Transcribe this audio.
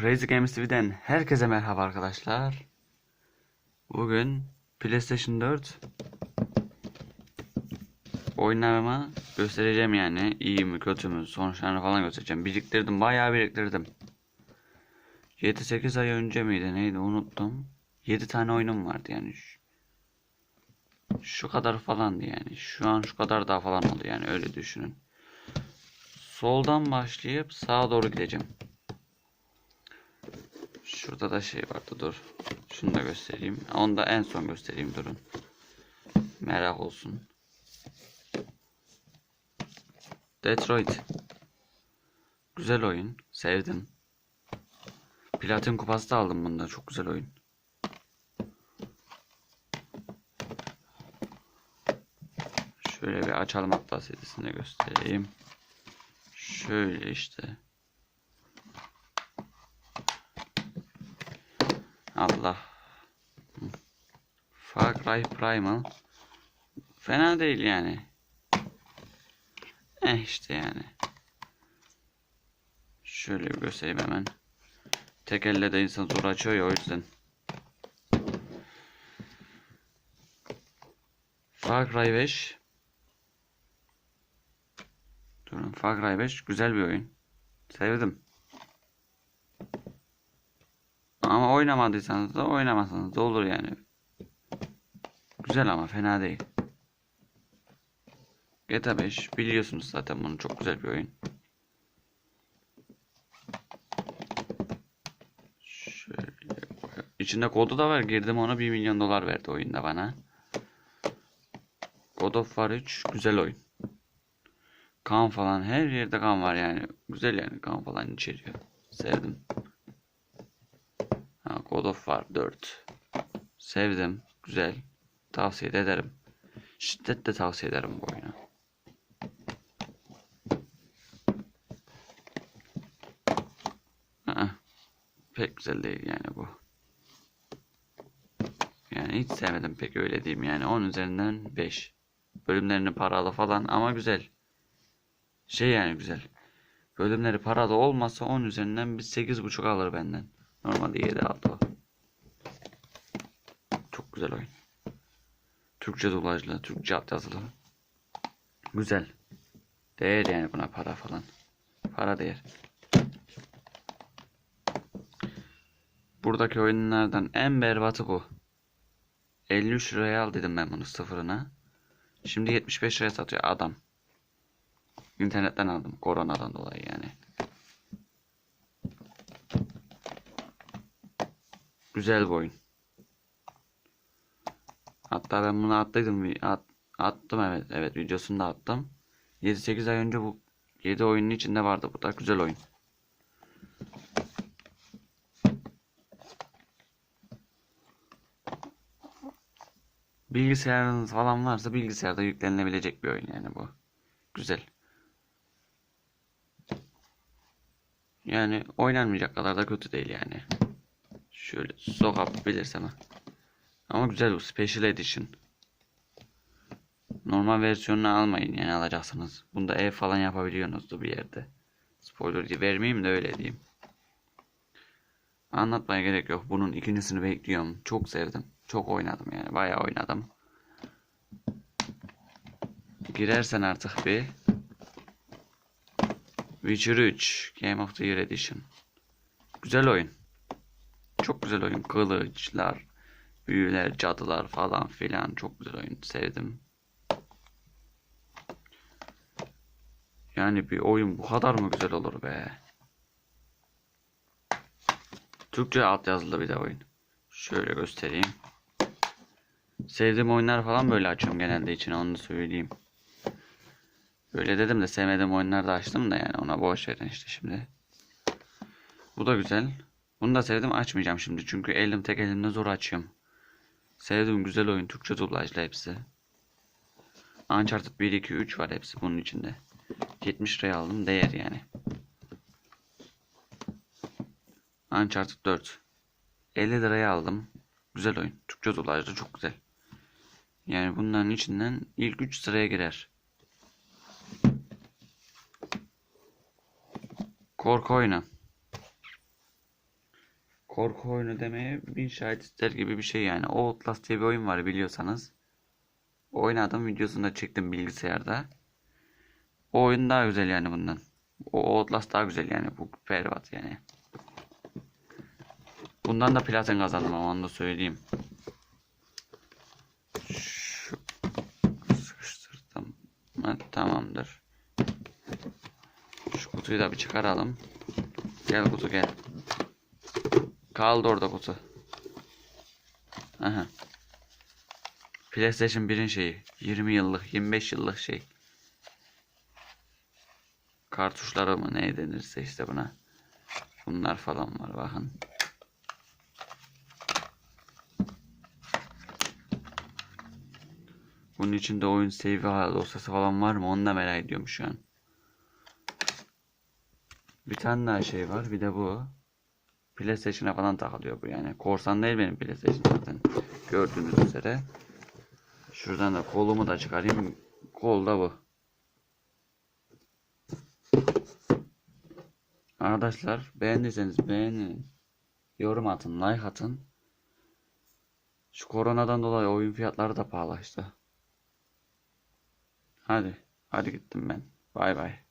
Crazy Games TV'den herkese merhaba arkadaşlar. Bugün PlayStation 4 oyunlarımı göstereceğim yani. iyi mi kötü mü sonuçlarını falan göstereceğim. Biriktirdim bayağı biriktirdim. 7-8 ay önce miydi neydi unuttum. 7 tane oyunum vardı yani. Şu, kadar falandı yani. Şu an şu kadar daha falan oldu yani öyle düşünün. Soldan başlayıp sağa doğru gideceğim. Şurada da şey vardı dur. Şunu da göstereyim. Onu da en son göstereyim durun. Merak olsun. Detroit. Güzel oyun. Sevdim. Platin kupası da aldım bunda. Çok güzel oyun. Şöyle bir açalım hatta serisini de göstereyim. Şöyle işte. Allah. Far Cry Primal. Fena değil yani. Eh işte yani. Şöyle bir göstereyim hemen. Tek elle de insan zor açıyor ya o yüzden. Far Cry 5. Durun Far Cry 5 güzel bir oyun. Sevdim. Ama oynamadıysanız da oynamasanız da olur yani. Güzel ama fena değil. GTA 5 biliyorsunuz zaten bunu çok güzel bir oyun. Şöyle. İçinde kodu da var. Girdim ona 1 milyon dolar verdi oyunda bana. God of War 3 güzel oyun. Kan falan her yerde kan var yani. Güzel yani kan falan içeriyor. Sevdim. Of War 4. Sevdim. Güzel. Tavsiye de ederim. Şiddetle tavsiye ederim bu oyunu. Aa, pek güzel değil yani bu. Yani hiç sevmedim pek öyle diyeyim yani 10 üzerinden 5. Bölümlerini paralı falan ama güzel. Şey yani güzel. Bölümleri paralı olmasa 10 üzerinden bir 8.5 alır benden. Normalde 7 aldı o. Güzel oyun. Türkçe dublajlı, Türkçe alt yazılı. Güzel. Değer yani buna para falan. Para değer. Buradaki oyunlardan en berbatı bu. 53 liraya al dedim ben bunu sıfırına. Şimdi 75 liraya satıyor adam. İnternetten aldım. Koronadan dolayı yani. Güzel bir oyun. Hatta ben bunu attıydım. At, attım evet. Evet videosunu da attım. 7-8 ay önce bu 7 oyunun içinde vardı. Bu da güzel oyun. Bilgisayarınız falan varsa bilgisayarda yüklenilebilecek bir oyun yani bu. Güzel. Yani oynanmayacak kadar da kötü değil yani. Şöyle sokabilirsem. Ama güzel bu Special Edition. Normal versiyonunu almayın yani alacaksınız. Bunda ev falan yapabiliyorsunuzdu bir yerde. Spoiler vermeyeyim de öyle diyeyim. Anlatmaya gerek yok. Bunun ikincisini bekliyorum. Çok sevdim. Çok oynadım yani. Bayağı oynadım. Girersen artık bir. Witcher 3 Game of the Year Edition. Güzel oyun. Çok güzel oyun. Kılıçlar, büyüler, cadılar falan filan. Çok güzel oyun. Sevdim. Yani bir oyun bu kadar mı güzel olur be? Türkçe altyazılı bir de oyun. Şöyle göstereyim. Sevdiğim oyunlar falan böyle açıyorum genelde içine onu söyleyeyim. Böyle dedim de sevmediğim oyunları da açtım da yani ona boş verin işte şimdi. Bu da güzel. Bunu da sevdim açmayacağım şimdi çünkü elim tek elimle zor açıyorum. Sevdiğim güzel oyun Türkçe dublajlı hepsi. Uncharted 1, 2, 3 var hepsi bunun içinde. 70 liraya aldım değer yani. Uncharted 4. 50 liraya aldım. Güzel oyun. Türkçe dublajlı çok güzel. Yani bunların içinden ilk 3 sıraya girer. Korku oyunu. Korku oyunu demeye bin şahit ister gibi bir şey yani. Outlast diye bir oyun var biliyorsanız. Oynadım videosunu da çektim bilgisayarda. O oyun daha güzel yani bundan. O Outlast daha güzel yani bu pervat yani. Bundan da platin kazandım ama onu da söyleyeyim. Şu sıkıştırdım. Ha, tamamdır. Şu kutuyu da bir çıkaralım. Gel kutu gel. Kaldı orada kutu. Aha. PlayStation 1'in şeyi. 20 yıllık, 25 yıllık şey. Kartuşları mı ne denirse işte buna. Bunlar falan var bakın. Bunun içinde oyun save dosyası falan var mı? Onu da merak ediyorum şu an. Bir tane daha şey var. Bir de bu. PlayStation'a falan takılıyor bu yani. Korsan değil benim PlayStation zaten. Gördüğünüz üzere. Şuradan da kolumu da çıkarayım. Kol da bu. Arkadaşlar beğendiyseniz beğenin. Yorum atın, like atın. Şu koronadan dolayı oyun fiyatları da pahalaştı. Hadi. Hadi gittim ben. Bay bay.